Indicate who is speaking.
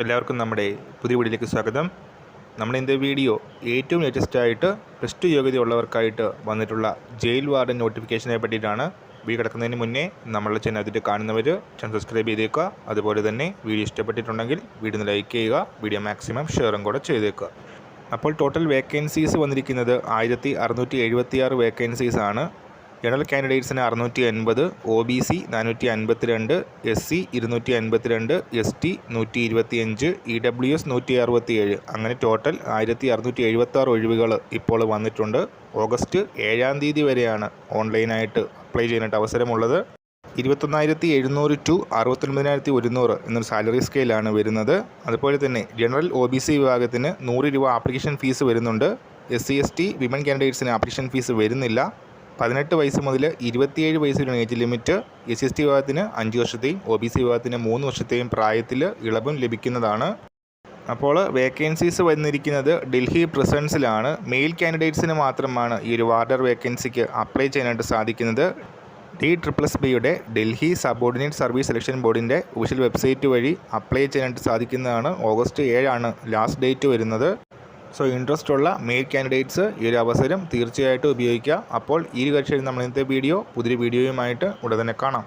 Speaker 1: എല്ലാവർക്കും നമ്മുടെ പുതിയ വീഡിയോയിലേക്ക് സ്വാഗതം. നമ്മുടെ ഇന്നത്തെ വീഡിയോ ഏറ്റവും ലേറ്റസ്റ്റ് ആയിട്ട് പ്ലസ് ടു യോഗ്യതയുള്ളവർക്കായിട്ട് വന്നിട്ടുള്ള ജയിൽ വാർഡൻ നോട്ടിഫിക്കേഷനെ പറ്റിയിട്ടാണ്. വീ കിടക്കുന്നതിന് മുന്നേ നമ്മളുടെ ചാനൽ അതിട്ട് കാണുന്നവർ ചാനൽ സബ്സ്ക്രൈബ് ചെയ്തേക്കുക. അതുപോലെ തന്നെ വീഡിയോ ഇഷ്ടപ്പെട്ടിട്ടുണ്ടെങ്കിൽ വീഡിയോ ലൈക്ക് ചെയ്യുക വീഡിയോ മാക്സിമം ഷെയറും കൂടെ ചെയ്തേക്കുക. അപ്പോൾ ടോട്ടൽ വേക്കൻസീസ് വന്നിരിക്കുന്നത് ആയിരത്തി അറുന്നൂറ്റി എഴുപത്തിയാറ് വേക്കൻസീസ് ആണ്. ജനറൽ കാൻഡിഡേറ്റ്സിന് അറുന്നൂറ്റി എൺപത് ഒ ബി സി നാനൂറ്റി അൻപത്തിരണ്ട് എസ് സി ഇരുന്നൂറ്റി അൻപത്തിരണ്ട് എസ് ടി നൂറ്റി ഇരുപത്തിയഞ്ച് ഇ ഡബ്ല്യു എസ് നൂറ്റി അറുപത്തിയേഴ് അങ്ങനെ ടോട്ടൽ ആയിരത്തി അറുന്നൂറ്റി എഴുപത്താറ് ഒഴിവുകൾ ഇപ്പോൾ വന്നിട്ടുണ്ട്. ഓഗസ്റ്റ് ഏഴാം തീയതി വരെയാണ് ഓൺലൈനായിട്ട് അപ്ലൈ ചെയ്യാനായിട്ട് അവസരമുള്ളത്. ഇരുപത്തൊന്നായിരത്തി എഴുന്നൂറ് ടു അറുപത്തൊൻപതിനായിരത്തി ഒരുന്നൂറ് എന്നൊരു സാലറി സ്കെയിലാണ് വരുന്നത്. അതുപോലെ തന്നെ ജനറൽ ഒ ബി സി വിഭാഗത്തിന് നൂറ് രൂപ ആപ്ലിക്കേഷൻ ഫീസ് വരുന്നുണ്ട്. S C S T women കാൻഡിഡേറ്റ്സിന് application fees വരുന്നില്ല. പതിനെട്ട് വയസ്സ് മുതൽ ഇരുപത്തിയേഴ് വയസ്സിലാണ് age limit S S T വിഭാഗത്തിന് അഞ്ച് വർഷത്തെയും ഒ ബി സി വിഭാഗത്തിന് മൂന്ന് വർഷത്തെയും പ്രായത്തിൽ ഇളവും ലഭിക്കുന്നതാണ്. അപ്പോൾ വേക്കൻസീസ് വന്നിരിക്കുന്നത് ഡൽഹി പ്രസൻസിലാണ് മെയിൽ കാൻഡിഡേറ്റ്സിന് മാത്രമാണ് ഈ ഒരു വാർഡർ വേക്കൻസിക്ക് അപ്ലൈ ചെയ്യാനായിട്ട് സാധിക്കുന്നത്. ഡി ട്രിപ്പിൾ എസ് ബിയുടെ ഡൽഹി സബോർഡിനേറ്റ് സർവീസ് സെലക്ഷൻ ബോർഡിന്റെ ഒഫീഷ്യൽ വെബ്സൈറ്റ് വഴി അപ്ലൈ ചെയ്യാനായിട്ട് സാധിക്കുന്നതാണ്. ഓഗസ്റ്റ് ഏഴാണ് ലാസ്റ്റ് ഡേറ്റ് വരുന്നത്. സോ ഇൻട്രസ്റ്റ് ഉള്ള മെയിൽ കാൻഡിഡേറ്റ്സ് ഈ ഒരു അവസരം തീർച്ചയായിട്ടും ഉപയോഗിക്കുക അപ്പോൾ ഈ കക്ഷിയിൽ നമ്മൾ ഇന്നത്തെ വീഡിയോ പുതിയ വീഡിയോയുമായിട്ട് ഉടനെ കാണാം.